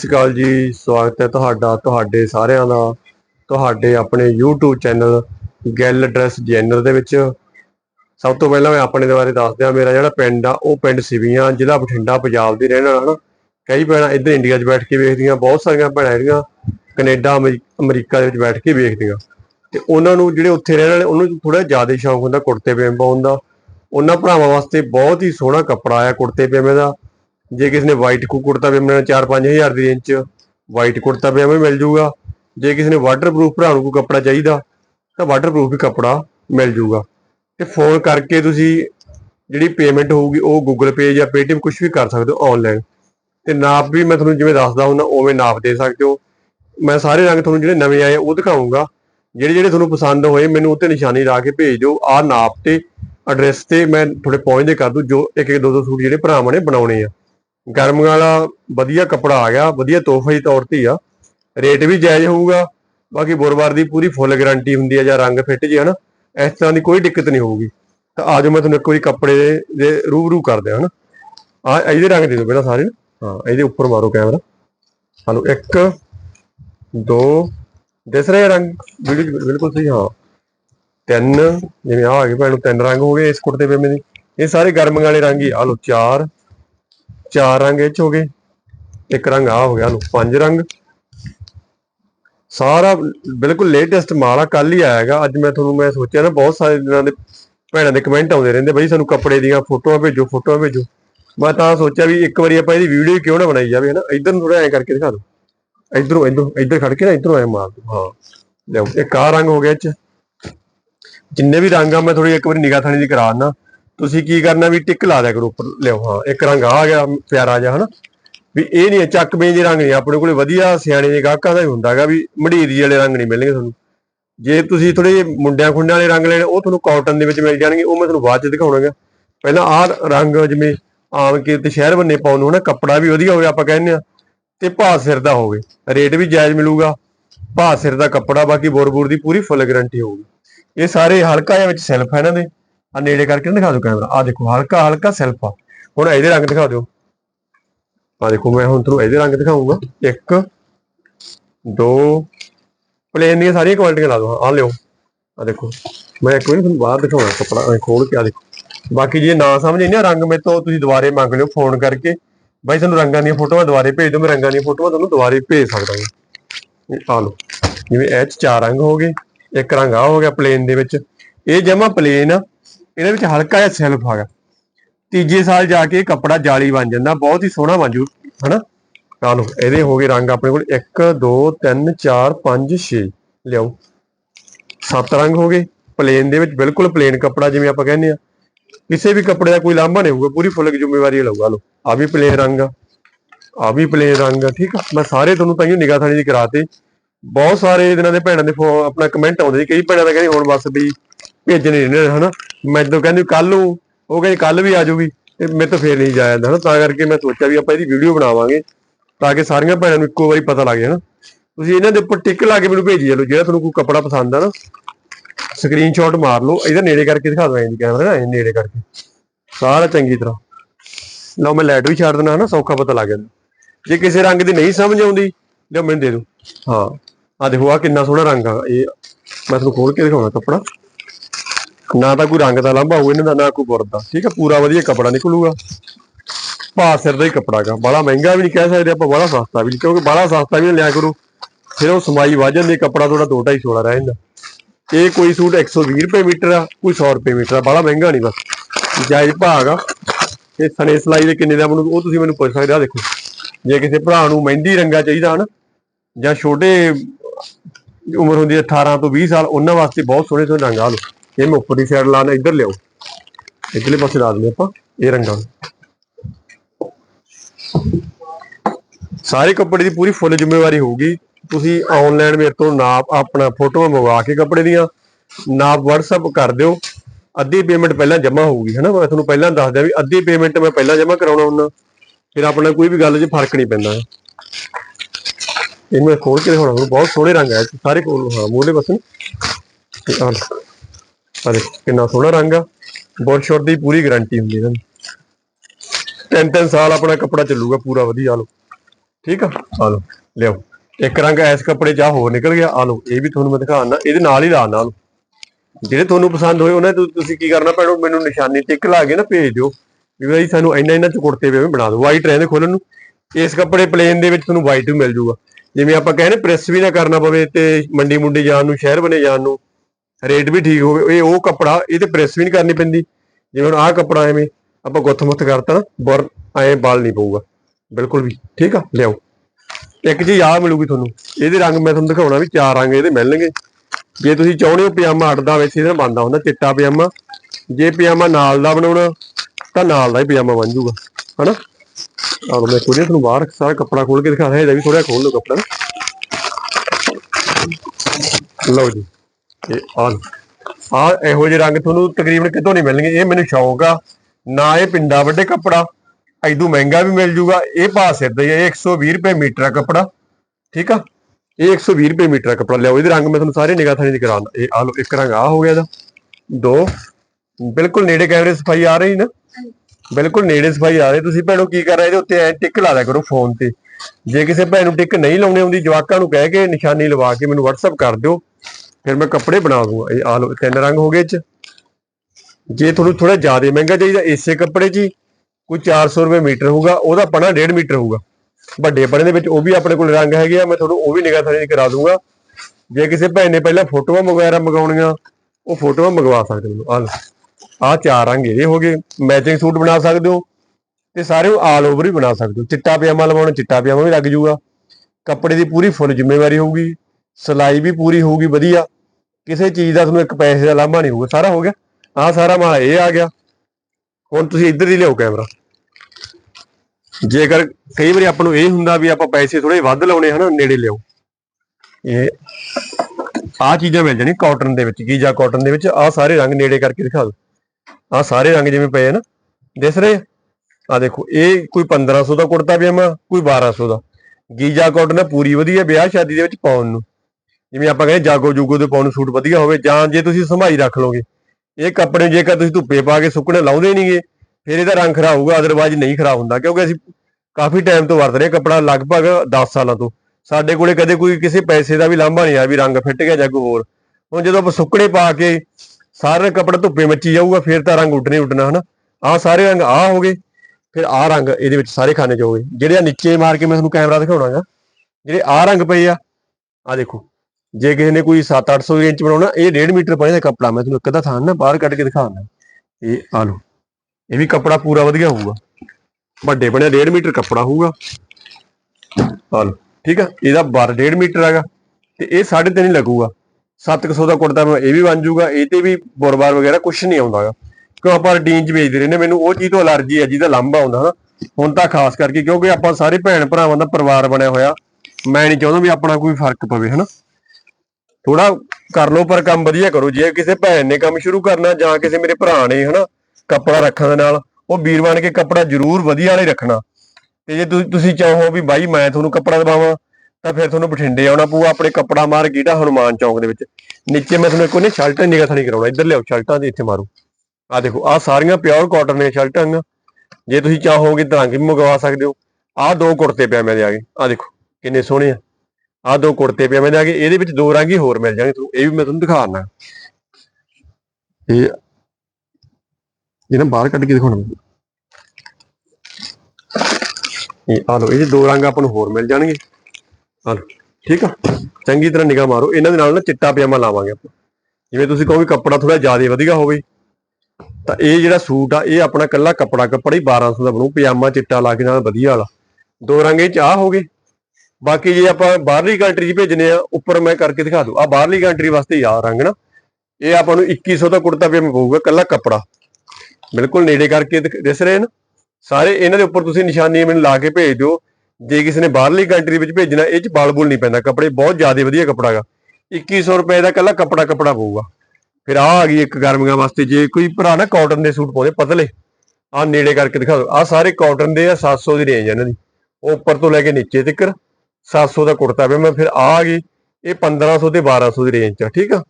ਸ਼੍ਰੀ ਅਕਾਲ ਜੀ, ਸਵਾਗਤ ਹੈ ਤੁਹਾਡਾ, ਤੁਹਾਡੇ ਸਾਰਿਆਂ ਦਾ, ਤੁਹਾਡੇ ਆਪਣੇ YouTube ਚੈਨਲ ਗੈਲ ਡਰੈਸ ਡਿਜ਼ਾਈਨਰ ਦੇ ਵਿੱਚ। ਸਭ ਤੋਂ ਪਹਿਲਾਂ ਮੈਂ ਆਪਣੇ ਦੇ ਬਾਰੇ ਦੱਸ ਦਿਆਂ ਮੇਰਾ ਜਿਹੜਾ ਪਿੰਡ ਆ, ਉਹ ਪਿੰਡ ਸਿਵੀਆਂ, ਜ਼ਿਲ੍ਹਾ ਬਠਿੰਡਾ, ਪੰਜਾਬ ਦੀ ਰਹਿਣ ਵਾਲਾ ਹਨਾ ਕਈ ਭੈਣਾਂ ਇੱਧਰ ਇੰਡੀਆ 'ਚ ਬੈਠ ਕੇ ਵੇਖਦੀਆਂ, ਬਹੁਤ ਸਾਰੀਆਂ ਭੈਣਾਂ ਜਿਹੜੀਆਂ ਕੈਨੇਡਾ, ਅਮਰੀ- ਅਮਰੀਕਾ ਦੇ ਵਿੱਚ ਬੈਠ ਕੇ ਵੇਖਦੀਆਂ। ਤੇ ਉਹਨਾਂ ਨੂੰ ਜਿਹੜੇ ਉੱਥੇ ਰਹਿਣ ਵਾਲੇ, ਉਹਨਾਂ ਨੂੰ ਥੋੜਾ ਜ਼ਿਆਦਾ ਸ਼ੌਂਕ ਹੁੰਦਾ ਕੁੜਤੇ ਪਜਾਮੇ ਪਾਉਣ ਦਾ। ਉਹਨਾਂ ਭਰਾਵਾਂ ਵਾਸਤੇ ਬਹੁਤ ਹੀ ਸੋਹਣਾ ਕੱਪੜਾ ਆਇਆ ਕੁੜਤੇ ਪਜਾਮੇ ਦਾ। ਜੇ ਕਿਸੇ ਨੇ ਵਾਈਟ ਕੋ ਕੁੜਤਾ ਪਜਾਮਾ ਲੈਣਾ 4-5000 ਦੀ ਰੇਂਜ 'ਚ ਵਾਈਟ ਕੁੜਤਾ ਪਜਾਮਾ ਵੀ ਮਿਲ ਜਾਊਗਾ ਜੇ ਕਿਸੇ ਨੇ ਵਾਟਰਪ੍ਰੂਫ ਭਰਾ ਨੂੰ ਕੋਈ ਕੱਪੜਾ ਚਾਹੀਦਾ, ਤਾਂ ਵਾਟਰਪ੍ਰੂਫ ਵੀ ਕੱਪੜਾ ਮਿਲ ਜਾਊਗਾ ਤੇ ਫੋਨ ਕਰਕੇ ਤੁਸੀਂ ਜਿਹੜੀ ਪੇਮੈਂਟ ਹੋਊਗੀ, ਉਹ Google Pay ਜਾਂ Paytm ਕੁਝ ਵੀ ਕਰ ਸਕਦੇ ਹੋ ਆਨਲਾਈਨ ਤੇ ਨਾਪ ਵੀ ਮੈਂ ਤੁਹਾਨੂੰ ਜਿਵੇਂ ਦੱਸਦਾ ਹੁੰਦਾ, ਉਵੇਂ ਨਾਪ ਦੇ ਸਕਦੇ ਹੋ। ਮੈਂ ਸਾਰੇ ਰੰਗ ਤੁਹਾਨੂੰ ਜਿਹੜੇ ਨਵੇਂ ਆਏ ਉਹ ਦਿਖਾਉਂਗਾ ਜਿਹੜੇ ਜਿਹੜੇ ਤੁਹਾਨੂੰ ਪਸੰਦ ਹੋਏ, ਮੈਨੂੰ ਉੱਤੇ ਨਿਸ਼ਾਨੀ ਲਾ ਕੇ ਭੇਜ ਦਿਓ। ਆਹ ਨਾਪ ਤੇ ਐਡਰੈਸ ਤੇ ਮੈਂ ਤੁਹਾਡੇ ਪਹੁੰਚਦੇ ਕਰ ਦੂੰ, ਜੋ ਇੱਕ ਇੱਕ ਦੋ ਦੋ ਸੂਟ ਜਿਹੜੇ ਭਰਾਵਾਂ ਨੇ ਬਣਾਉਣੇ ਆ। ਗਰਮ ਵਾਲਾ ਵਧੀਆ ਕੱਪੜਾ ਆ ਗਿਆ, ਵਧੀਆ ਤੋਹਫੇ ਦੀ ਤੌਰ ਤੇ ਆ। ਰੇਟ ਵੀ ਜਾਇਜ਼ ਹੋਊਗਾ, ਬਾਕੀ ਬੋਰਵਾਰ ਦੀ ਪੂਰੀ ਫੁੱਲ ਗਾਰੰਟੀ ਹੁੰਦੀ ਆ ਜਾਂ ਰੰਗ ਫਿੱਟ ਜੀ ਹਨਾ, ਇਸ ਤਰ੍ਹਾਂ ਦੀ ਕੋਈ ਦਿੱਕਤ ਨਹੀਂ ਹੋਊਗੀ। ਤਾਂ ਆਜੋ ਮੈਂ ਤੁਹਾਨੂੰ ਇੱਕ ਵਾਰੀ ਕੱਪੜੇ ਦੇ- ਰੂਬਰੂ ਰੂਬਰੂ ਕਰਦੇ ਹਨਾ। ਆ ਇਹਦੇ ਰੰਗ ਦੇ ਦਿਓ ਪਹਿਲਾਂ ਸਾਰੇ। ਨੂੰ। ਹਾਂ, ਇਹਦੇ ਉੱਪਰ ਮਾਰੋ ਕੈਮਰਾ। ਹਲੋ ਇੱਕ, ਦੋ, ਦਿਸ ਰਹੇ ਰੰਗ? ਵੀਡੀਓ ਬਿਲਕੁਲ ਸਹੀ, ਹਾਂ। ਤਿੰਨ, ਜਿਵੇਂ ਆ ਆ ਗਏ ਭੈਣ ਨੂੰ ਤਿੰਨ ਰੰਗ ਹੋ ਗਏ ਇਸ ਕੁੜਤੇ ਪਜਾਮੇ ਦੇ। ਇਹ ਸਾਰੇ ਗਰਮ ਵਾਲੇ ਰੰਗ ਹੀ ਆ। ਲੋ ਚਾਰ ਚਾਰ ਰੰਗ ਇਹ ਚ ਹੋ ਗਏ। ਇੱਕ ਰੰਗ ਆ ਹੋ ਗਿਆ ਲੋ ਪੰਜ ਰੰਗ। ਸਾਰਾ ਬਿਲਕੁਲ ਲੇਟੈਸਟ ਮਾਲ ਆ ਕੱਲ ਹੀ ਆਇਆਗਾ ਅੱਜ ਮੈਂ ਤੁਹਾਨੂੰ, ਮੈਂ ਸੋਚਿਆ ਨਾ, ਬਹੁਤ ਸਾਰੇ ਦਿਨਾਂ ਦੇ ਭੈਣਾਂ ਦੇ ਕਮੈਂਟ ਆਉਂਦੇ ਰਹਿੰਦੇ, ਬਈ ਸਾਨੂੰ ਕੱਪੜੇ ਦੀਆਂ ਫੋਟੋਆਂ ਭੇਜੋ ਫੋਟੋਆਂ ਭੇਜੋ। ਮੈਂ ਤਾਂ ਸੋਚਿਆ ਵੀ ਇੱਕ ਵਾਰੀ ਆਪਾਂ ਇਹਦੀ ਵੀਡੀਓ ਕਿਉਂ ਨਾ ਬਣਾਈ ਜਾਵੇ, ਹਨਾ? ਇਧਰ ਨੂੰ ਥੋੜਾ ਐ ਕਰਕੇ ਦਿਖਾ ਦਿਓ। ਇਧਰੋਂ ਇਧਰੋਂ, ਇੱਧਰ ਖੜ ਕੇ ਨਾ, ਇਧਰੋਂ ਐ ਮਾਰ ਦਿਓ। ਹਾਂ। ਲਿਓ ਇੱਕ ਆ ਰੰਗ ਹੋ ਗਿਆ ਚ। ਜਿੰਨੇ ਵੀ ਰੰਗ ਆ, ਮੈਂ ਥੋੜੀ ਇੱਕ ਵਾਰੀ ਨਿਗਾਹ ਥਾਣੀ ਦੀ ਕਰਾ ਦਿੰਦਾ। ਤੁਸੀਂ ਕੀ ਕਰਨਾ ਵੀ ਟਿਕ ਲਾ ਦਿਆ ਕਰੋ ਉੱਪਰ ਲਿਓ ਹਾਂ, ਇੱਕ ਰੰਗ ਆ ਗਿਆ, ਪਿਆਰਾ ਜਿਹਾ, ਹਨਾ? ਵੀ ਇਹ ਨਹੀਂ ਚੱਕ ਬੇਂ ਦੇ ਰੰਗ ਨਹੀਂ, ਆਪਣੇ ਕੋਲੇ ਵਧੀਆ ਸਿਆਣੇ ਦੇ ਗਾਹਕਾਂ ਦਾ ਹੀ ਹੁੰਦਾਗਾ ਵੀ ਮੜੀਰੀ ਵਾਲੇ ਰੰਗ ਨਹੀਂ ਮਿਲਣਗੇ ਤੁਹਾਨੂੰ। ਜੇ ਤੁਸੀਂ ਥੋੜੇ ਮੁੰਡਿਆਂ ਖੁੰਡਿਆਂ ਵਾਲੇ ਰੰਗ ਲੈਣੇ, ਉਹ ਤੁਹਾਨੂੰ ਕਾਟਨ ਦੇ ਵਿੱਚ ਮਿਲ ਜਾਣਗੇ, ਉਹ ਮੈਂ ਤੁਹਾਨੂੰ ਬਾਅਦ ਚ ਦਿਖਾਉਣਾਗਾ। ਪਹਿਲਾਂ ਆਹ ਰੰਗ ਜਿਵੇਂ ਆਮ ਕੇ ਤੇ ਸ਼ਹਿਰ ਬੰਨੇ ਪਾਉਣ ਨੂੰ, ਹਨਾ, ਕੱਪੜਾ ਵੀ ਵਧੀਆ ਹੋਵੇ ਆਪਾਂ ਕਹਿੰਦੇ ਆ ਤੇ ਭਾਅ ਸਿਰ ਦਾ ਹੋਵੇ, ਰੇਟ ਵੀ ਜਾਇਜ਼ ਮਿਲੂਗਾ, ਭਾਅ ਸਿਰ ਦਾ ਕੱਪੜਾ, ਬਾਕੀ ਬੋਰਬੂਰ ਦੀ ਪੂਰੀ ਫੁੱਲ ਗਾਰੰਟੀ ਹੋਊਗੀ। ਇਹ ਸਾਰੇ ਹਲਕਾ ਜਿਹਾ ਵਿੱਚ ਸੈਲਫ ਹੈ ਇਹਨਾਂ ਦੇ। ਆ ਨੇੜੇ ਕਰਕੇ ਦਿਖਾ ਦਿਓ ਕੈਮਰਾ। ਆ ਦੇਖੋ, ਹਲਕਾ ਹਲਕਾ ਸੈਲਫ ਆ। ਹੁਣ ਇਹਦੇ ਰੰਗ ਦਿਖਾ ਦਿਓ। ਆ ਦੇਖੋ, ਮੈਂ ਹੁਣ ਤੁਹਾਨੂੰ ਇਹਦੇ ਰੰਗ ਦਿਖਾਉਂਗਾ ਇੱਕ, ਦੋ ਪਲੇਨ ਦੀਆਂ ਸਾਰੀਆਂ ਕੁਆਲਿਟੀਆਂ ਲਾ ਦੋ ਆ ਲਿਓ। ਆ ਦੇਖੋ, ਮੈਂ ਇੱਕ ਵਾਰੀ ਤੁਹਾਨੂੰ ਬਾਹਰ ਦਿਖਾਉਣਾ ਕੱਪੜਾ ਖੋਲ ਕੇ ਆ ਦੇਖੋ। ਬਾਕੀ ਜੇ ਨਾ ਸਮਝ ਨਹੀਂ ਨਾ ਰੰਗ ਮੇਰੇ ਤੋਂ, ਤੁਸੀਂ ਦੁਬਾਰੇ ਮੰਗ ਲਿਓ ਫੋਨ ਕਰਕੇ। ਬਾਈ, ਤੁਹਾਨੂੰ ਰੰਗਾਂ ਦੀਆਂ ਫੋਟੋਆਂ ਦੁਬਾਰੇ ਭੇਜ ਦਿਓ। ਮੈਂ ਰੰਗਾਂ ਦੀਆਂ ਫੋਟੋਆਂ ਤੁਹਾਨੂੰ ਦੁਬਾਰੇ ਭੇਜ ਸਕਦਾ ਹਾਂ। ਇਹ ਆ ਲਓ। ਜਿਵੇਂ ਇਹ ਚਾਰ ਰੰਗ ਹੋ ਗਏ, ਇੱਕ ਰੰਗ ਆ ਹੋ ਗਿਆ ਪਲੇਨ ਦੇ ਵਿੱਚ। ਇਹ ਜਮਾ ਪਲੇਨ ਆ। ਇਹਦੇ ਵਿੱਚ ਹਲਕਾ ਜਿਹਾ ਸੈਲਫ ਹੈਗਾ ਤੀਜੇ ਸਾਲ ਜਾ ਕੇ ਕੱਪੜਾ ਜਾਲੀ ਬਣ ਜਾਂਦਾ, ਬਹੁਤ ਹੀ ਸੋਹਣਾ ਬਣ ਜੂ, ਹਨਾ? ਆ ਲਓ, ਇਹਦੇ ਹੋ ਗਏ ਰੰਗ ਆਪਣੇ ਕੋਲ 1 2 3 4 5 6 ਲਿਆਓ। ਸੱਤ ਰੰਗ ਹੋ ਗਏ ਪਲੇਨ ਦੇ ਵਿੱਚ ਬਿਲਕੁਲ ਪਲੇਨ ਕੱਪੜਾ ਜਿਵੇਂ ਆਪਾਂ ਕਹਿੰਦੇ ਆ। ਕਿਸੇ ਵੀ ਕੱਪੜੇ ਦਾ ਕੋਈ ਲਾਂਭਾ ਨਹੀਂ ਹੋਊਗਾ, ਪੂਰੀ ਫੁੱਲ ਜ਼ਿੰਮੇਵਾਰੀ ਲਊਗਾ ਲਓ ਆ ਵੀ ਪਲੇਨ ਰੰਗ ਆ ਆ ਵੀ ਪਲੇਨ ਰੰਗ ਆ, ਠੀਕ ਆ? ਮੈਂ ਸਾਰੇ ਤੁਹਾਨੂੰ ਤਾਈਓ ਨਿਗਾਹ ਥਾਣੀ ਦੀ ਕਰਾਤੇ। ਬਹੁਤ ਸਾਰੇ ਇਹਨਾਂ ਦੇ ਭੈਣਾਂ ਦੇ ਫੋ- ਆਪਣਾ ਕਮੈਂਟ ਆਉਂਦੇ ਸੀ, ਕਈ ਭੈਣਾਂ ਦਾ ਕਹਿੰਦੇ ਹੁਣ ਬਸ ਵੀ ਭੇਜਣੇ ਨੇ ਹਨਾ? ਮੈਂ ਜਦੋਂ ਕਹਿੰਦੀ ਕੱਲ ਨੂੰ, ਉਹ ਕਹਿੰਦੇ ਕੱਲ ਵੀ ਆ ਜਾਊਗੀ। ਤੇ ਮੇਰੇ ਤੋਂ ਫੇਰ ਨਹੀਂ ਜਾਇਆ ਹਨਾ? ਤਾਂ ਕਰਕੇ ਮੈਂ ਸੋਚਿਆ ਵੀ ਆਪਾਂ ਇਹਦੀ ਵੀਡੀਓ ਬਣਾਵਾਂਗੇ, ਤਾਂ ਕਿ ਸਾਰੀਆਂ ਭੈਣਾਂ ਨੂੰ ਇੱਕੋ ਵਾਰੀ ਪਤਾ ਲੱਗ ਜਾਏ ਤੁਸੀਂ ਇਹਨਾਂ ਦੇ ਉੱਪਰ ਟਿਕ ਲਾ ਕੇ ਮੈਨੂੰ ਭੇਜੀ ਚਲੋ ਜਿਹੜਾ ਤੁਹਾਨੂੰ ਕੋਈ ਕੱਪੜਾ ਪਸੰਦ ਆ ਨਾ ਸਕਰੀਨਸ਼ਾਟ ਮਾਰ ਲਓ, ਇਹਦਾ ਨੇੜੇ ਕਰਕੇ ਦਿਖਾ ਦਵਾਂ ਜੀ ਕੈਮਰਾ ਨਾ ਨੇੜੇ ਕਰਕੇ। ਸਾਰਾ ਚੰਗੀ ਤਰ੍ਹਾਂ। ਲਓ, ਮੈਂ ਲਾਈਟ ਵੀ ਛੱਡ ਦੇਣਾ ਹਨਾ? ਸੌਖਾ ਪਤਾ ਲੱਗ ਜਾਂਦਾ। ਜੇ ਕਿਸੇ ਰੰਗ ਦੀ ਨਹੀਂ ਸਮਝ ਆਉਂਦੀ, ਲਿਓ ਮੈਨੂੰ ਦੇ ਦਿਓ। ਹਾਂ। ਆ ਦੇਖੋ ਆ ਕਿੰਨਾ ਸੋਹਣਾ ਰੰਗ ਆ। ਇਹ ਮੈਂ ਤੁਹਾਨੂੰ ਖੋਲ ਕੇ ਦਿਖਾਉਣਾ ਕੱਪੜਾ। ਨਾ ਤਾਂ ਕੋਈ ਰੰਗ ਦਾ ਲਾਂਭਾ ਹੋਊ ਇਹਨਾਂ ਦਾ ਨਾ ਕੋਈ ਬੁਰਦ ਦਾ ਠੀਕ ਆ ਪੂਰਾ ਵਧੀਆ ਕੱਪੜਾ ਨਿਕਲੂਗਾ। ਭਾਅ ਸਿਰ ਦਾ ਹੀ ਕੱਪੜਾ ਗਾ। ਬੜਾ ਮਹਿੰਗਾ ਵੀ ਨਹੀਂ ਕਹਿ ਸਕਦੇ ਆਪਾਂ ਬੜਾ ਸਸਤਾ ਵੀ ਨਹੀਂ। ਕਿਉਂਕਿ ਬੜਾ ਸਸਤਾ ਵੀ ਨਾ ਲਿਆ ਕਰੋ। ਫਿਰ ਉਹ ਸਮਾਈ ਵੱਧ ਜਾਂਦੀ ਹੈ, ਕੱਪੜਾ ਥੋੜਾ 2 250 ਸੋਲਾ ਰਹਿ ਜਾਂਦਾ। ਇਹ ਕੋਈ ਸੂਟ 120 ਰੁਪਏ ਮੀਟਰ ਆ ਕੋਈ 100 ਰੁਪਏ ਮੀਟਰ ਆ ਬੜਾ ਮਹਿੰਗਾ ਨਹੀਂ ਬਸ। ਜਾਇਜ਼ ਭਾਅ ਗਾ। ਇਹ ਸਨੇ ਸਲਾਈ ਦੇ ਕਿੰਨੇ ਦਾ ਮੈਨੂੰ ਉਹ ਤੁਸੀਂ ਮੈਨੂੰ ਪੁੱਛ ਸਕਦੇ ਆ ਦੇਖੋ। ਜੇ ਕਿਸੇ ਭਰਾ ਨੂੰ ਮਹਿੰਦੀ ਰੰਗਾ ਚਾਹੀਦਾ ਹਨ ਜਾਂ ਛੋਟੇ ਉਮਰ ਹੁੰਦੀ ਹੈ 18 ਤੋਂ 20 ਸਾਲ ਉਹਨਾਂ ਵਾਸਤੇ ਬਹੁਤ ਸੋਹਣੇ ਸੋਹਣੇ ਰੰਗ ਆ ਲੋ ਇਹ ਮੈਂ ਉੱਪਰ ਦੀ ਸਾਈਡ ਲਾਣਾ ਇੱਧਰ ਲਿਆਓ। ਇੱਧਰਲੇ ਪਾਸੇ ਲਾ ਦਿੰਦੇ ਆਪਾਂ, ਇਹ ਰੰਗਾਂ ਸਾਰੇ ਕੱਪੜੇ ਦੀ ਪੂਰੀ ਫੁੱਲ ਜ਼ਿੰਮੇਵਾਰੀ ਹੋਊਗੀ। ਤੁਸੀਂ ਆਨਲਾਈਨ ਮੇਰੇ ਤੋਂ ਨਾਪ ਆਪਣਾ ਫੋਟੋਆਂ ਮੰਗਵਾ ਕੇ ਕੱਪੜੇ ਦੀਆਂ, ਨਾਪ WhatsApp ਕਰ ਦਿਓ। ਅੱਧੀ ਪੇਮੈਂਟ ਪਹਿਲਾਂ ਜਮ੍ਹਾਂ ਹੋਊਗੀ, ਹਨਾ? ਮੈਂ ਤੁਹਾਨੂੰ ਪਹਿਲਾਂ ਦੱਸ ਦਿਆਂ ਵੀ ਅੱਧੀ ਪੇਮੈਂਟ ਮੈਂ ਪਹਿਲਾਂ ਜਮ੍ਹਾਂ ਕਰਾਉਣਾ ਹੁੰਦਾ। ਫਿਰ ਆਪਣਾ ਕੋਈ ਵੀ ਗੱਲ 'ਚ ਫ਼ਰਕ ਨਹੀਂ ਪੈਂਦਾ। ਇਹਨੂੰ ਖੋਲ ਕੇ ਦਿਖਾਉਣਾ, ਬਹੁਤ ਸੋਹਣੇ ਰੰਗ ਆ। ਸਾਰੇ ਕੋਲ ਹਾਂ ਮੂਹਰੇ ਪਾਸੇ ਨੂੰ। ਤੇ ਆਹ ਲਓ। ਆਹ ਕਿੰਨਾ ਸੋਹਣਾ ਰੰਗ ਆ। ਬੋਰਸ਼ੋਰ ਦੀ ਪੂਰੀ ਗਾਰੰਟੀ ਹੁੰਦੀ ਇਹਨਾਂ ਦੀ। ਤਿੰਨ ਤਿੰਨ ਸਾਲ ਆਪਣਾ ਕੱਪੜਾ ਚੱਲੂਗਾ ਪੂਰਾ ਵਧੀਆ ਲੋ ਠੀਕ ਆ? ਆ ਲਓ ਲਿਓ ਇੱਕ ਰੰਗ ਐਸ ਕੱਪੜੇ 'ਚ ਆ, ਹੋਰ ਨਿਕਲ ਗਿਆ। ਆ ਲਓ, ਇਹ ਵੀ ਤੁਹਾਨੂੰ ਮੈਂ ਦਿਖਾਉਣਾ ਇਹਦੇ ਨਾਲ ਹੀ ਲਾ, ਨਾਲ। ਜਿਹੜੇ ਤੁਹਾਨੂੰ ਪਸੰਦ ਹੋਏ, ਉਹਨਾਂ 'ਚ ਤੁਸੀਂ ਕੀ ਕਰਨਾ ਪੈਣੋ ਮੈਨੂੰ ਨਿਸ਼ਾਨੀ ਟਿਕ ਲਾ ਕੇ ਨਾ ਭੇਜ ਦਿਓ। ਵੀ ਬਈ ਸਾਨੂੰ ਇੰਨਾ ਇੰਨਾ ਚ ਕੁੜਤੇ ਪਜਾਮੇ ਬਣਾ ਦਿਓ। ਵਾਈਟ ਰਹਿੰਦੇ ਖੋਲਣ ਨੂੰ। ਇਸ ਕੱਪੜੇ ਪਲੇਨ ਦੇ ਵਿੱਚ ਤੁਹਾਨੂੰ ਵਾਈਟ ਵੀ ਮਿਲ ਜੂਗਾ। ਜਿਵੇਂ ਆਪਾਂ ਕਹਿੰਦੇ ਪ੍ਰੈਸ ਵੀ ਨਾ ਕਰਨਾ ਪਵੇ ਤੇ ਮੰਡੀ ਮੁੰਡੀ ਜਾਣ ਨੂੰ, ਸ਼ਹਿਰ ਬਣੇ ਜਾਣ ਨੂੰ। ਰੇਟ ਵੀ ਠੀਕ ਹੋਵੇ, ਇਹ ਉਹ ਕੱਪੜਾ, ਇਹ ਤੇ ਪ੍ਰੈਸ ਵੀ ਨਹੀਂ ਕਰਨੀ ਪੈਂਦੀ। ਜਿਵੇਂ ਹੁਣ ਆਹ ਕੱਪੜਾ ਐਵੇਂ ਆਪਾਂ ਗੁੱਥ ਮੁੱਥ ਕਰਤਾ ਨਾ ਬੁਰ ਐਂ ਬਲ ਨਹੀਂ ਪਊਗਾ। ਬਿਲਕੁਲ ਵੀ, ਠੀਕ ਆ? ਲਿਆਓ। ਇੱਕ ਚੀਜ਼ ਆ ਮਿਲੂਗੀ ਤੁਹਾਨੂੰ, ਇਹਦੇ ਰੰਗ ਮੈਂ ਤੁਹਾਨੂੰ ਦਿਖਾਉਣਾ ਵੀ ਚਾਰ ਰੰਗ ਇਹਦੇ ਮਿਲਣਗੇ। ਜੇ ਤੁਸੀਂ ਚਾਹੁੰਦੇ ਹੋ ਪਜਾਮਾ ਅੜਦਾ ਵਿੱਚ ਇਹਦਾ ਬਣਦਾ ਹੁੰਦਾ ਚਿੱਟਾ ਪਜਾਮਾ। ਜੇ ਪਜਾਮਾ ਨਾਲ ਦਾ ਬਣਾਉਣਾ, ਤਾਂ ਨਾਲ ਦਾ ਹੀ ਪਜਾਮਾ ਬਣ ਜਾਊਗਾ ਹਨਾ? ਆਹ ਮੈਂ ਥੋੜੀ ਤੁਹਾਨੂੰ ਬਾਹਰ ਸਾਰਾ ਕੱਪੜਾ ਖੋਲ ਕੇ ਦਿਖਾਣਾ ਇਹਦਾ ਵੀ ਥੋੜਾ ਖੋਲ ਲਓ ਕੱਪੜਾ। ਲਓ ਜੀ। ਇਹ ਆ ਆ ਇਹੋ ਜਿਹੇ ਰੰਗ ਤੁਹਾਨੂੰ ਤਕਰੀਬਨ ਕਿਤੋਂ ਨਹੀਂ ਮਿਲਣਗੇ। ਇਹ ਮੈਨੂੰ ਸ਼ੌਂਕ ਆ। ਨਾ ਇਹ ਪਿੰਡਾ ਵੱਡੇ ਕੱਪੜਾ ਐਦੂ ਮਹਿੰਗਾ ਵੀ ਮਿਲ ਜੂਗਾ। ਇਹ ਭਾਅ ਸਿਰ ਹੀ ਆ 120 ਰੁਪਏ ਮੀਟਰ ਆ ਕੱਪੜਾ। ਠੀਕ ਆ? ਇਹ 120 ਰੁਪਏ ਮੀਟਰ ਆ ਕੱਪੜਾ। ਲਿਆਓ, ਇਹਦੇ ਰੰਗ ਮੈਂ ਤੁਹਾਨੂੰ ਸਾਰੇ ਨਿਗਾਹ ਥਾਣੀ ਦੀ ਇਹ ਆ ਲਓ, ਇੱਕ ਰੰਗ ਆ ਹੋ ਗਿਆ ਇਹਦਾ। ਦੋ, ਬਿਲਕੁਲ ਨੇੜੇ ਕੈਮਰੇ ਸਫ਼ਾਈ ਆ ਰਹੀ ਨਾ? ਬਿਲਕੁਲ ਨੇੜੇ ਸਫ਼ਾਈ ਆ ਰਹੀ। ਤੁਸੀਂ ਭੈਣੋ ਕੀ ਕਰ ਰਹੇ ਇਹਦੇ ਉੱਤੇ ਐ ਟਿਕ ਲਾ ਲਿਆ ਕਰੋ ਫੋਨ ਤੇ। ਜੇ ਕਿਸੇ ਭੈਣ ਨੂੰ ਟਿਕ ਨਹੀਂ ਲਾਉਣੀ ਆਉਂਦੀ, ਜਵਾਕਾਂ ਨੂੰ ਕਹਿ ਕੇ ਨਿਸ਼ਾਨੀ ਲਵਾ ਕੇ ਮੈਨੂੰ WhatsApp ਕਰ ਦਿਓ। ਫਿਰ ਮੈਂ ਕੱਪੜੇ ਬਣਾ ਦੂੰਗਾ। ਇਹ ਆ ਲਓ, ਤਿੰਨ ਰੰਗ ਹੋ ਗਏ ਚ। ਜੇ ਤੁਹਾਨੂੰ ਥੋੜਾ ਜ਼ਿਆਦਾ ਮਹਿੰਗਾ ਚਾਹੀਦਾ, ਇਸੇ ਕੱਪੜੇ 'ਚ ਹੀ ਕੋਈ 400 ਰੁਪਏ ਮੀਟਰ ਹੋਊਗਾ, ਉਹਦਾ ਪਣਾ 1.5 ਮੀਟਰ ਹੋਊਗਾ। ਵੱਡੇ ਪਣੇ ਦੇ ਵਿੱਚ ਉਹ ਵੀ ਆਪਣੇ ਕੋਲ ਰੰਗ ਹੈਗੇ ਆ, ਮੈਂ ਤੁਹਾਨੂੰ ਉਹ ਵੀ ਨਿਗਾਹ ਥਾਣੀ ਕਰਾ ਦੂੰਗਾ। ਜੇ ਕਿਸੇ ਭੈਣ ਨੇ ਪਹਿਲਾਂ ਫੋਟੋਆਂ ਵਗੈਰਾ ਮੰਗਾਉਣੀਆਂ, ਉਹ ਫੋਟੋਆਂ ਮੰਗਵਾ ਸਕਦੇ ਹੋ ਆ ਆਹ ਚਾਰ ਰੰਗ ਇਹ ਹੋ ਗਏ। ਮੈਚਿੰਗ ਸੂਟ ਬਣਾ ਸਕਦੇ ਹੋ ਤੇ ਸਾਰੇ ਆਲ ਓਵਰ ਵੀ ਬਣਾ ਸਕਦੇ ਹੋ। ਚਿੱਟਾ ਪਜਾਮਾ ਲਵਾਉਣਾ, ਚਿੱਟਾ ਪਜਾਮਾ ਵੀ ਲੱਗ ਜੂਗਾ। ਕੱਪੜੇ ਦੀ ਪੂਰੀ ਫੁੱਲ ਜ਼ਿੰਮੇਵਾਰੀ ਹੋਊਗੀ। ਸਿਲਾਈ ਵੀ ਪੂਰੀ ਹੋਊਗੀ, ਵਧੀਆ। ਕਿਸੇ ਚੀਜ਼ ਦਾ ਤੁਹਾਨੂੰ ਇੱਕ ਪੈਸੇ ਦਾ ਲਾਂਭਾ ਨਹੀਂ ਹੋਊਗਾ, ਸਾਰਾ ਹੋ ਗਿਆ। ਆਹ ਸਾਰਾ ਮਾਲ ਇਹ ਆ ਗਿਆ। ਹੁਣ ਤੁਸੀਂ ਇੱਧਰ ਹੀ ਲਿਆਓ ਕੈਮਰਾ। ਜੇਕਰ ਕਈ ਵਾਰੀ ਆਪਾਂ ਨੂੰ ਇਹ ਹੁੰਦਾ ਵੀ ਆਪਾਂ ਪੈਸੇ ਥੋੜੇ ਵੱਧ ਲਾਉਣੇ ਹਨਾ, ਨੇੜੇ ਲਿਆਓ। ਇਹ ਆਹ ਚੀਜ਼ਾਂ ਮਿਲ ਜਾਣੀ ਕਾਟਨ ਦੇ ਵਿੱਚ, ਗੀਜਾ ਕਾਟਨ ਦੇ ਵਿੱਚ। ਆਹ ਸਾਰੇ ਰੰਗ ਨੇੜੇ ਕਰਕੇ ਦਿਖਾ ਦਿਓ। ਆਹ ਸਾਰੇ ਰੰਗ ਜਿਵੇਂ ਪਏ ਆ ਨਾ, ਦਿਸ ਰਹੇ ਆ? ਆਹ ਦੇਖੋ, ਇਹ ਕੋਈ 1500 ਦਾ ਕੁੜਤਾ ਪਜਾਮਾ, ਕੋਈ 1200 ਦਾ। ਗੀਜਾ ਕਾਟਨ ਹੈ ਪੂਰੀ ਵਧੀਆ, ਵਿਆਹ ਸ਼ਾਦੀ ਦੇ ਵਿੱਚ ਪਾਉਣ ਨੂੰ। ਜਿਵੇਂ ਆਪਾਂ ਕਹਿੰਦੇ ਜਾਗੋ ਜੂਗੋ ਦੇ ਪਾਉਣ ਨੂੰ ਸੂਟ ਵਧੀਆ ਹੋਵੇ, ਜਾਂ ਜੇ ਤੁਸੀਂ ਸੰਭਾਈ ਰੱਖ ਲਓਗੇ। ਇਹ ਕੱਪੜੇ ਜੇਕਰ ਤੁਸੀਂ ਧੁੱਪੇ ਪਾ ਕੇ ਸੁੱਕਣੇ ਲਾਉਂਦੇ ਨਹੀਂਗੇ ਫਿਰ ਇਹਦਾ ਰੰਗ ਖਰਾਬ ਹੋਊਗਾ ਅਦਰਵਾਈਜ਼ ਨਹੀਂ ਖਰਾਬ ਹੁੰਦਾ, ਕਿਉਂਕਿ ਅਸੀਂ ਕਾਫੀ ਟਾਈਮ ਤੋਂ ਵਰਤ ਰਹੇ ਹਾਂ ਕੱਪੜਾ, ਲਗਭਗ 10 ਸਾਲਾਂ ਤੋਂ। ਸਾਡੇ ਕੋਲੇ ਕਦੇ ਕੋਈ ਕਿਸੇ ਪੈਸੇ ਦਾ ਵੀ ਲਾਂਭਾ ਨਹੀਂ ਆਇਆ ਵੀ ਰੰਗ ਫਿੱਟ ਗਿਆ ਜਾਂ ਕੋਈ ਹੋਰ। ਹੁਣ ਜਦੋਂ ਆਪਾਂ ਸੁੱਕਣੇ ਪਾ ਕੇ ਸਾਰਾ ਕੱਪੜਾ ਧੁੱਪੇ ਮੱਚੀ ਜਾਊਗਾ, ਫਿਰ ਤਾਂ ਰੰਗ ਉੱਡਣੇ ਉੱਡਣਾ, ਹਨਾ? ਆਹ ਸਾਰੇ ਰੰਗ ਆਹ ਹੋ ਗਏ, ਫਿਰ ਆਹ ਰੰਗ ਇਹਦੇ ਵਿੱਚ ਸਾਰੇ ਖਾਨੇ ਚ ਹੋ ਗਏ। ਜਿਹੜੇ ਆ ਨੀਚੇ ਮਾਰ ਕੇ ਮੈਂ ਤੁਹਾਨੂੰ ਕੈਮਰਾ ਦਿਖਾਉਣਾਗਾ, ਜਿਹੜੇ ਆਹ ਰੰਗ ਪਏ ਆ, ਆਹ ਦੇਖੋ। ਜੇ ਕਿਸੇ ਨੇ ਕੋਈ 7-800 ਇੰਚ ਬਣਾਉਣਾ, ਇਹ 1.5 ਮੀਟਰ ਪਏ ਦਾ ਕੱਪੜਾ, ਮੈਂ ਤੁਹਾਨੂੰ ਇੱਕ ਅੱਧਾ ਥਾਂ ਨਾ ਬਾਹਰ ਕੱਢ ਕੇ ਦਿਖਾਉਣਾ ਇਹ ਆ ਲਓ, ਇਹ ਵੀ ਕੱਪੜਾ ਪੂਰਾ ਵਧੀਆ ਹੋਊਗਾ। ਵੱਡੇ ਬਣਿਆ 1.5 ਮੀਟਰ ਕੱਪੜਾ ਹੋਊਗਾ। ਆ ਲਓ, ਠੀਕ ਆ? ਇਹਦਾ ਬਾਰ 1.5 ਮੀਟਰ ਹੈਗਾ, ਤੇ ਇਹ 3.5 ਹੀ ਲੱਗੂਗਾ। 700 ਦਾ ਕੁੜਤਾ ਮੈਂ ਇਹ ਵੀ ਬਣ ਜਾਊਗਾ, ਇਹ ਤੇ ਵੀ ਬੁਰਬਾਰ ਵਗੈਰਾ ਕੁਝ ਨਹੀਂ ਆਉਂਦਾਗਾ ਕਿਉਂ ਆਪਾਂ ਰਡੀਨ ਚ ਵੇਚਦੇ ਰਹਿੰਦੇ, ਮੈਨੂੰ ਉਹ ਚੀਜ਼ ਤੋਂ ਅਲਰਜੀ ਹੈ, ਜਿਹਦਾ ਲੰਬਾ ਆਉਂਦਾ ਹਨਾ। ਹੁਣ ਤਾਂ ਖਾਸ ਕਰਕੇ ਕਿਉਂਕਿ ਆਪਾਂ ਸਾਰੇ ਭੈਣ ਭਰਾਵਾਂ ਦਾ ਪਰਿਵਾਰ ਬਣਿਆ ਹੋਇਆ, ਮੈਂ ਨਹੀਂ ਚਾਹੁੰਦਾ ਵੀ ਆਪਣਾ ਕੋਈ ਫ਼ਰਕ ਪਵੇ, ਹਨਾ। ਥੋੜਾ ਕਰ ਲਓ, ਪਰ ਕੰਮ ਵਧੀਆ ਕਰੋ। ਜੇ ਕਿਸੇ ਭੈਣ ਨੇ ਕੰਮ ਸ਼ੁਰੂ ਕਰਨਾ, ਜਾਂ ਕਿਸੇ ਮੇਰੇ ਭਰਾ ਨੇ ਹਨਾ, ਕੱਪੜਾ ਰੱਖਣ ਦੇ ਨਾਲ, ਉਹ ਵੀਰ ਬਣ ਕੇ ਕੱਪੜਾ ਜ਼ਰੂਰ ਵਧੀਆ ਵਾਲਾ ਰੱਖਣਾ। ਤੇ ਜੇ ਤੁਸੀਂ ਚਾਹੋ ਵੀ ਬਾਈ, ਮੈਂ ਤੁਹਾਨੂੰ ਕੱਪੜਾ ਦਵਾਵਾਂ, ਤਾਂ ਫਿਰ ਤੁਹਾਨੂੰ ਬਠਿੰਡੇ ਆਉਣਾ ਪਊ ਆਪਣੇ ਕੱਪੜਾ ਮਾਰਕੀਟ ਆ ਹਨੂਮਾਨ ਚੌਂਕ ਦੇ ਵਿੱਚ। ਨੀਚੇ ਮੈਂ ਤੁਹਾਨੂੰ ਇੱਕ ਉਹਨੇ ਸ਼ਰਟਾਂ ਨਿਗਾਹ ਥਣੀ ਕਰਾਉਣਾ, ਇੱਧਰ ਲਿਆਓ, ਸ਼ਰਟਾਂ ਦੇ ਇੱਥੇ ਮਾਰੋ। ਆ ਦੇਖੋ ਆ ਸਾਰੀਆਂ ਪਿਓਰ ਕਾਟਨ ਦੀਆਂ ਸ਼ਰਟਾਂ ਆ ਜੇ ਤੁਸੀਂ ਚਾਹੋਗੇ ਤਾਂ ਰੰਗ ਵੀ ਮੰਗਵਾ ਸਕਦੇ ਹੋ। ਆਹ ਦੋ ਕੁੜਤੇ ਪਜਾਮੇ ਦੇ ਆ ਗਏ ਆ ਦੇਖੋ, ਕਿੰਨੇ ਸੋਹਣੇ ਆ। ਆਹ ਦੋ ਕੁੜਤੇ ਪਜਾਮੇ ਦੇ ਆ ਗਏ ਇਹਦੇ ਵਿੱਚ ਦੋ ਰੰਗ ਹੀ ਹੋਰ ਮਿਲ ਜਾਣਗੇ ਤੁਹਾਨੂੰ, ਇਹ ਵੀ ਮੈਂ ਤੁਹਾਨੂੰ ਦਿਖਾਉਣਾ ਇਹ ਇਹਨਾਂ ਬਾਹਰ ਕੱਢ ਕੇ ਦਿਖਾਉਣਾ। ਇਹ ਆ ਲਓ, ਇਹਦੇ ਦੋ ਰੰਗ ਆਪਾਂ ਨੂੰ ਹੋਰ ਮਿਲ ਜਾਣਗੇ। ਆ ਲਓ, ਠੀਕ ਆ? ਚੰਗੀ ਤਰ੍ਹਾਂ ਨਿਗਾਹ ਮਾਰੋ, ਇਹਨਾਂ ਦੇ ਨਾਲ ਨਾ ਚਿੱਟਾ ਪਜਾਮਾ ਲਾਵਾਂਗੇ ਆਪਾਂ। ਜਿਵੇਂ ਤੁਸੀਂ ਕਹੋ ਵੀ ਕੱਪੜਾ ਥੋੜਾ ਜ਼ਿਆਦਾ ਵਧੀਆ ਹੋਵੇ। ਤਾਂ ਇਹ ਜਿਹੜਾ ਸੂਟ ਆ, ਇਹ ਆਪਣਾ ਕੱਲਾ ਕੱਪੜਾ ਕੱਪੜਾ ਹੀ 1200 ਦਾ ਬਣੂ, ਪਜਾਮਾ ਚਿੱਟਾ ਲਾ ਕੇ ਨਾਲ ਵਧੀਆ ਵਾਲਾ। ਦੋ ਰੰਗ ਇਹ ਚ ਹੋ ਗਏ। ਬਾਕੀ ਜੇ ਆਪਾਂ ਬਾਹਰਲੀ ਕੰਟਰੀ 'ਚ ਭੇਜਨੇ ਆ, ਉੱਪਰ ਮੈਂ ਕਰਕੇ ਦਿਖਾ ਦੂ ਆ ਬਾਹਰਲੀ ਕੰਟਰੀ ਵਾਸਤੇ ਹੀ ਆ ਰੰਗ ਨਾ। ਇਹ ਆਪਾਂ ਨੂੰ 2100 ਦਾ ਕੁੜਤਾ ਪਜਾਮਾ ਪਊਗਾ ਕੱਲਾ ਕੱਪੜਾ। ਬਿਲਕੁਲ ਨੇੜੇ ਕਰਕੇ ਦਿਖ- ਦਿਸ ਰਹੇ ਨਾ। ਸਾਰੇ ਇਹਨਾਂ ਦੇ ਉੱਪਰ ਤੁਸੀਂ ਨਿਸ਼ਾਨੀ ਮੈਨੂੰ ਲਾ ਕੇ ਭੇਜ ਦਿਓ। ਜੇ ਕਿਸੇ ਨੇ ਬਾਹਰਲੀ ਕੰਟਰੀ ਵਿੱਚ ਭੇਜਣਾ, ਇਹ ਚ ਬਲ ਬੁਲ ਨਹੀਂ ਪੈਂਦਾ। ਕੱਪੜੇ ਬਹੁਤ ਜ਼ਿਆਦਾ ਵਧੀਆ ਕੱਪੜਾ ਹੈਗਾ 2100 ਰੁਪਏ ਦਾ ਕੱਲਾ ਕੱਪੜਾ ਕੱਪੜਾ ਪਊਗਾ। ਫਿਰ ਆ ਆ ਗਈ ਇੱਕ ਗਰਮੀਆਂ ਵਾਸਤੇ। ਜੇ ਕੋਈ ਭਰਾ ਨਾ ਕਾਟਨ ਦੇ ਸੂਟ ਪਾਉਂਦੇ, ਪਤਲੇ। ਆ ਨੇੜੇ ਕਰਕੇ ਦਿਖਾ ਦਿਓ ਆ ਸਾਰੇ ਕਾਟਨ ਦੇ ਆ 700 ਦੀ ਰੇਂਜ ਇਹਨਾਂ ਦੀ। ਉਹ ਉੱਪਰ ਤੋਂ ਲੈ ਕੇ ਨੀਚੇ ਤੱਕ 700 ਦਾ ਕੁੜਤਾ ਪਿਆ ਮੈਂ ਫਿਰ ਆ ਆ ਗਈ। ਇਹ 1500 ਤੇ 1200 ਦੀ ਰੇਂਜ ਚ ਆ, ਠੀਕ ਆ?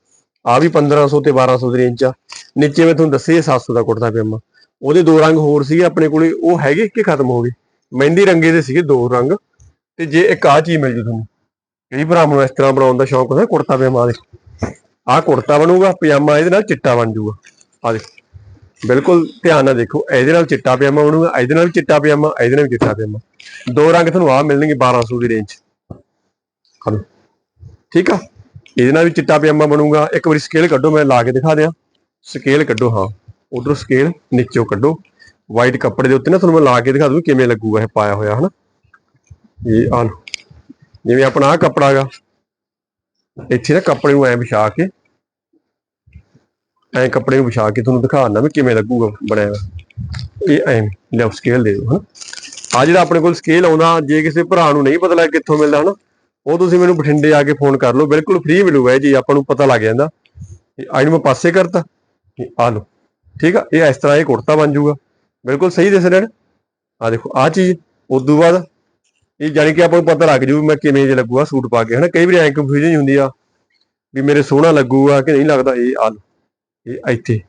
ਆ ਵੀ 1500 ਤੇ 1200 ਦੀ ਰੇਂਜ ਚ ਆ। ਨੀਚੇ ਮੈਂ ਤੁਹਾਨੂੰ ਦੱਸਿਆ 700 ਦਾ ਕੁੜਤਾ ਪਜਾਮਾ ਉਹਦੇ ਦੋ ਰੰਗ ਹੋਰ ਸੀਗੇ ਆਪਣੇ ਕੋਲੇ ਉਹ ਹੈਗੇ ਕਿ ਖਤਮ ਹੋ ਗਏ? ਮਹਿੰਦੀ ਰੰਗੇ ਦੇ ਸੀਗੇ ਦੋ ਰੰਗ। ਤੇ ਜੇ ਇੱਕ ਆ ਚੀਜ਼ ਮਿਲ ਜੂ ਤੁਹਾਨੂੰ ਕਈ ਭਰਾ ਨੂੰ ਇਸ ਤਰ੍ਹਾਂ ਬਣਾਉਣ ਦਾ ਸ਼ੌਂਕ ਹੁੰਦਾ ਕੁੜਤਾ ਪਜਾਮਾ ਦੇ ਆਹ ਕੁੜਤਾ ਬਣੂਗਾ ਪਜਾਮਾ ਇਹਦੇ ਨਾਲ ਚਿੱਟਾ ਬਣ ਜੂਗਾ। ਆ ਦੇਖੋ। ਬਿਲਕੁਲ ਧਿਆਨ ਨਾਲ ਦੇਖੋ, ਇਹਦੇ ਨਾਲ ਚਿੱਟਾ ਪਜਾਮਾ ਬਣੂਗਾ, ਇਹਦੇ ਨਾਲ ਵੀ ਚਿੱਟਾ ਪਜਾਮਾ, ਇਹਦੇ ਨਾਲ ਵੀ ਚਿੱਟਾ ਪਜਾਮਾ। ਦੋ ਰੰਗ ਤੁਹਾਨੂੰ ਆ ਮਿਲਣਗੇ 1200 ਦੀ ਰੇਂਜ ਹਲੋ। ਠੀਕ ਆ? ਇਹਦੇ ਨਾਲ ਵੀ ਚਿੱਟਾ ਪਜਾਮਾ ਬਣੂਗਾ। ਇੱਕ ਵਾਰੀ ਸਕੇਲ ਕੱਢੋ, ਮੈਂ ਲਾ ਕੇ ਦਿਖਾ ਦਿਆਂ। ਸਕੇਲ ਕੱਢੋ, ਹਾਂ। ਉਧਰੋਂ ਸਕੇਲ ਨੀਚੋਂ ਕੱਢੋ। ਵਾਈਟ ਕੱਪੜੇ ਦੇ ਉੱਤੇ ਨਾ ਤੁਹਾਨੂੰ ਮੈਂ ਲਾ ਕੇ ਦਿਖਾ ਦੂੰ ਕਿਵੇਂ ਲੱਗੂਗਾ ਇਹ ਪਾਇਆ ਹੋਇਆ, ਹਨਾ? ਇਹ ਆ ਲਓ। ਜਿਵੇਂ ਆਪਣਾ ਆਹ ਕੱਪੜਾ ਹੈਗਾ ਇੱਥੇ ਨਾ ਕੱਪੜੇ ਨੂੰ ਐ ਵਿਛਾ ਕੇ ਐ ਕੱਪੜੇ ਨੂੰ ਵਿਛਾ ਕੇ ਤੁਹਾਨੂੰ ਦਿਖਾਉਣਾ ਵੀ ਕਿਵੇਂ ਲੱਗੂਗਾ ਬਣਿਆ ਹੋਇਆ। ਇਹ ਐ ਲਿਓ ਸਕੇਲ ਦੇ ਦਿਓ, ਹਨਾ। ਆ ਜਿਹੜਾ ਆਪਣੇ ਕੋਲ ਸਕੇਲ ਆਉਂਦਾ, ਜੇ ਕਿਸੇ ਭਰਾ ਨੂੰ ਨਹੀਂ ਪਤਾ ਲੱਗ ਕਿੱਥੋਂ ਮਿਲਦਾ, ਹਨਾ, ਉਹ ਤੁਸੀਂ ਮੈਨੂੰ ਬਠਿੰਡੇ ਆ ਕੇ ਫੋਨ ਕਰ ਲਓ, ਬਿਲਕੁਲ ਫ੍ਰੀ ਮਿਲੂਗਾ ਇਹ ਜੀ ਆਪਾਂ ਨੂੰ ਪਤਾ ਲੱਗ ਜਾਂਦਾ। ਆਈ ਨੂੰ ਮੈਂ ਪਾਸੇ ਕਰਤਾ, ਇਹ ਆ ਲਓ, ਠੀਕ ਆ, ਇਹ ਇਸ ਤਰ੍ਹਾਂ ਇਹ ਕੁੜਤਾ ਬਣ ਜਾਊਗਾ। ਬਿਲਕੁਲ ਸਹੀ ਦਿਸ ਰਿਹਾ ਆ ਦੇਖੋ ਆ ਚੀਜ਼ ਉਸ ਤੋਂ ਬਾਅਦ ਇਹ ਜਾਣੀ ਕਿ ਆਪਾਂ ਨੂੰ ਪਤਾ ਲੱਗ ਜੂ ਮੈਂ ਕਿਵੇਂ ਜੇ ਲੱਗੂਗਾ ਸੂਟ ਪਾ ਕੇ, ਹਨਾ। ਕਈ ਵਾਰੀ ਐਂ ਕਨਫਿਊਜ਼ਨ ਹੁੰਦੀ ਆ ਵੀ ਮੇਰੇ ਸੋਹਣਾ ਲੱਗੂਗਾ ਕਿ ਨਹੀਂ ਲੱਗਦਾ, ਇਹ ਆ ਲਓ। ਇਹ ਇੱਥੇ।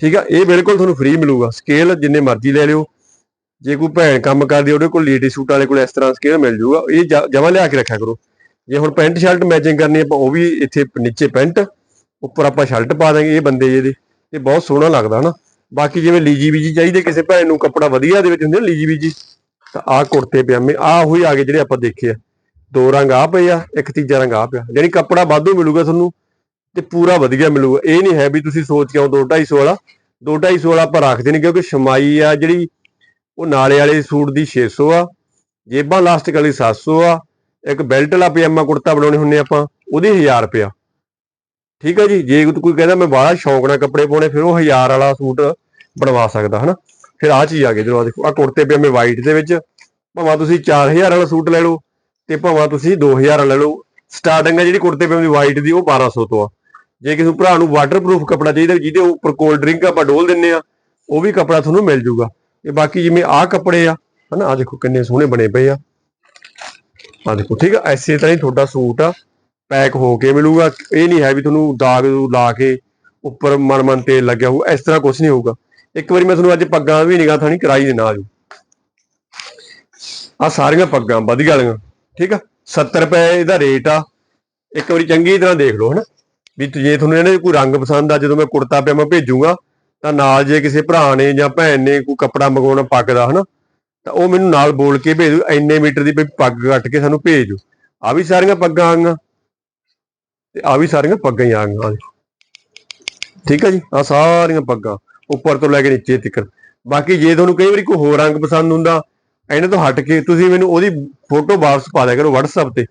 ਠੀਕ ਆ ਇਹ ਬਿਲਕੁਲ ਤੁਹਾਨੂੰ ਫ੍ਰੀ ਮਿਲੂਗਾ। ਸਕੇਲ ਜਿੰਨੇ ਮਰਜ਼ੀ ਲੈ ਲਿਓ। ਜੇ ਕੋਈ ਭੈਣ ਕੰਮ ਕਰਦੀ ਆ, ਉਹਦੇ ਕੋਲ ਲੇਡੀ ਸੂਟ ਵਾਲੇ ਕੋਲ ਇਸ ਤਰ੍ਹਾਂ ਸਕੇਲ ਮਿਲ ਜੂਗਾ। ਇਹ ਜਮਾ ਲਿਆ ਕੇ ਰੱਖਿਆ ਕਰੋ। ਜੇ ਹੁਣ ਪੈਂਟ ਸ਼ਰਟ ਮੈਚਿੰਗ ਕਰਨੀ ਆਪਾਂ ਉਹ ਵੀ ਇੱਥੇ ਨੀਚੇ ਪੈਂਟ ਉੱਪਰ ਆਪਾਂ ਸ਼ਰਟ ਪਾ ਦਾਂਗੇ ਇਹ ਬੰਦੇ ਜਿਹਦੇ। ਇਹ ਬਹੁਤ ਸੋਹਣਾ ਲੱਗਦਾ ਹਨਾ। ਬਾਕੀ ਜਿਵੇਂ ਲੀਜੀ ਬੀਜੀ ਚਾਹੀਦੇ ਕਿਸੇ ਭੈਣ ਨੂੰ ਕੱਪੜਾ ਵਧੀਆ ਦੇ ਵਿੱਚ ਹੁੰਦੇ ਨਾ ਲੀਜੀ ਬੀਜੀ ਤਾਂ ਆਹ ਕੁੜਤੇ ਪਜਾਮੇ ਆਹ ਉਹੀ ਆ ਗਏ ਜਿਹੜੇ ਆਪਾਂ ਦੇਖੇ ਆ। ਦੋ ਰੰਗ ਆ ਪਏ ਆ ਇੱਕ ਤੀਜਾ ਰੰਗ ਆ ਪਿਆ। ਯਾਨੀ ਕੱਪੜਾ ਵਾਧੂ ਮਿਲੂਗਾ ਤੁਹਾਨੂੰ। ਤੇ ਪੂਰਾ ਵਧੀਆ ਮਿਲੂਗਾ। ਇਹ ਨਹੀਂ ਹੈ ਵੀ ਤੁਸੀਂ ਸੋਚ ਕੇ ਆਓ 2-250 ਵਾਲਾ। 2-250 ਵਾਲਾ ਆਪਾਂ ਰੱਖਦੇ ਨਹੀਂ ਕਿਉਂਕਿ ਸ਼ਮਾਈ ਆ ਜਿਹੜੀ, ਉਹ ਨਾਲੇ ਵਾਲੇ ਸੂਟ ਦੀ 600 ਆ। ਜੇਬਾਂ ਲਾਸਟਿਕ ਵਾਲੀ 700 ਆ। ਇੱਕ ਬੈਲਟ ਵਾਲਾ ਪਜਾਮਾ ਕੁੜਤਾ ਬਣਾਉਣੇ ਹੁੰਨੇ ਆਪਾਂ, ਉਹਦੀ 1000 ਰੁਪਿਆ ਠੀਕ ਆ ਜੀ? ਜੇ ਕੋਈ ਕਹਿੰਦਾ ਮੈਂ ਬਾਹਲਾ ਸ਼ੌਂਕ ਨਾਲ ਕੱਪੜੇ ਪਾਉਣੇ, ਫਿਰ ਉਹ 1000 ਵਾਲਾ ਸੂਟ ਬਣਵਾ ਸਕਦਾ, ਹਨਾ? ਫਿਰ ਆ ਚੀਜ਼ ਆ ਗਈ ਜਦੋਂ ਆ ਦੇਖੋ ਆ ਕੁੜਤੇ ਪਜਾਮੇ ਵਾਈਟ ਦੇ ਵਿੱਚ। ਭਾਵੇਂ ਤੁਸੀਂ 4000 ਵਾਲਾ ਸੂਟ ਲੈ ਲਓ ਤੇ ਭਾਵੇਂ ਤੁਸੀਂ 2000 ਵਾਲਾ ਲੈ ਲਓ। ਸਟਾਰਟਿੰਗ ਆ ਜਿਹੜੀ ਕੁੜਤੇ ਪਜਾਮੇ ਦੀ ਵਾਈਟ ਦੀ, ਉਹ 1200 ਤੋਂ ਆ। ਜੇ ਕਿਸੇ ਭਰਾ ਨੂੰ ਵਾਟਰਪ੍ਰੂਫ ਕੱਪੜਾ ਚਾਹੀਦਾ, ਜਿਹਦੇ ਉੱਪਰ ਕੋਲਡ ਡਰਿੰਕ ਆਪਾਂ ਡੋਲ ਦਿੰਨੇ ਆ, ਉਹ ਵੀ ਕੱਪੜਾ ਤੁਹਾਨੂੰ ਮਿਲ ਜੂਗਾ। ਤੇ ਬਾਕੀ ਜਿਵੇਂ ਆਹ ਕੱਪੜੇ ਆ, ਹਨਾ ਆ ਦੇਖੋ ਕਿੰਨੇ ਸੋਹਣੇ ਬਣੇ ਪਏ ਆ। ਆ ਦੇਖੋ, ਠੀਕ ਆ, ਐਸੇ ਤਰ੍ਹਾਂ ਹੀ ਤੁਹਾਡਾ ਸੂਟ ਆ ਪੈਕ ਹੋ ਕੇ ਮਿਲੂਗਾ। ਇਹ ਨਹੀਂ ਹੈ ਵੀ ਤੁਹਾਨੂੰ ਦਾਗ ਦੂਗ ਲਾ ਕੇ ਉੱਪਰ ਮਨ ਮਨ ਤੇਲ ਲੱਗਿਆ ਹੋਊ, ਇਸ ਤਰ੍ਹਾਂ ਕੁਝ ਨਹੀਂ ਹੋਊਗਾ। ਇੱਕ ਵਾਰੀ ਮੈਂ ਤੁਹਾਨੂੰ ਅੱਜ ਪੱਗਾਂ ਵੀ ਨਿਗਾਹ ਥਾਣੀ ਕਰਾਈ ਦੇਣਾ ਆਜੋ ਆ ਸਾਰੀਆਂ ਪੱਗਾਂ, ਵਧੀਆ ਵਾਲੀਆਂ, ਠੀਕ ਆ 70 ਰੁਪਏ ਇਹਦਾ ਰੇਟ ਆ। ਇੱਕ ਵਾਰੀ ਚੰਗੀ ਤਰ੍ਹਾਂ ਦੇਖ ਲਓ, ਹਨਾ। ਵੀ ਜੇ ਤੁਹਾਨੂੰ ਇਹਨੇ ਕੋਈ ਰੰਗ ਪਸੰਦ ਆ, ਜਦੋਂ ਮੈਂ ਕੁੜਤਾ ਪਜਾਮਾ ਭੇਜੂਗਾ, ਤਾਂ ਨਾਲ ਜੇ ਕਿਸੇ ਭਰਾ ਨੇ ਜਾਂ ਭੈਣ ਨੇ ਕੋਈ ਕੱਪੜਾ ਮੰਗਵਾਉਣਾ ਪੱਗ ਦਾ, ਹਨਾ, ਤਾਂ ਉਹ ਮੈਨੂੰ ਨਾਲ ਬੋਲ ਕੇ ਭੇਜ ਦਿਓ ਇੰਨੇ ਮੀਟਰ ਦੀ ਪੱਗ ਕੱਟ ਕੇ ਸਾਨੂੰ ਭੇਜ। ਦਿਓ ਆ ਵੀ ਸਾਰੀਆਂ ਪੱਗਾਂ ਆ ਤੇ ਆ ਵੀ ਸਾਰੀਆਂ ਪੱਗਾਂ ਹੀ ਆ ਠੀਕ ਆ ਜੀ? ਆ ਸਾਰੀਆਂ ਪੱਗਾਂ, ਉੱਪਰ ਤੋਂ ਲੈ ਕੇ ਨੀਚੇ ਤੱਕ। ਬਾਕੀ ਜੇ ਤੁਹਾਨੂੰ ਕਈ ਵਾਰੀ ਕੋਈ ਹੋਰ ਰੰਗ ਪਸੰਦ ਹੁੰਦਾ, ਇਹਨਾਂ ਤੋਂ ਹਟ ਕੇ ਤੁਸੀਂ ਮੈਨੂੰ ਉਹਦੀ ਫੋਟੋ ਵਾਪਸ ਪਾ ਦਿਆ ਕਰੋ WhatsApp ਤੇ।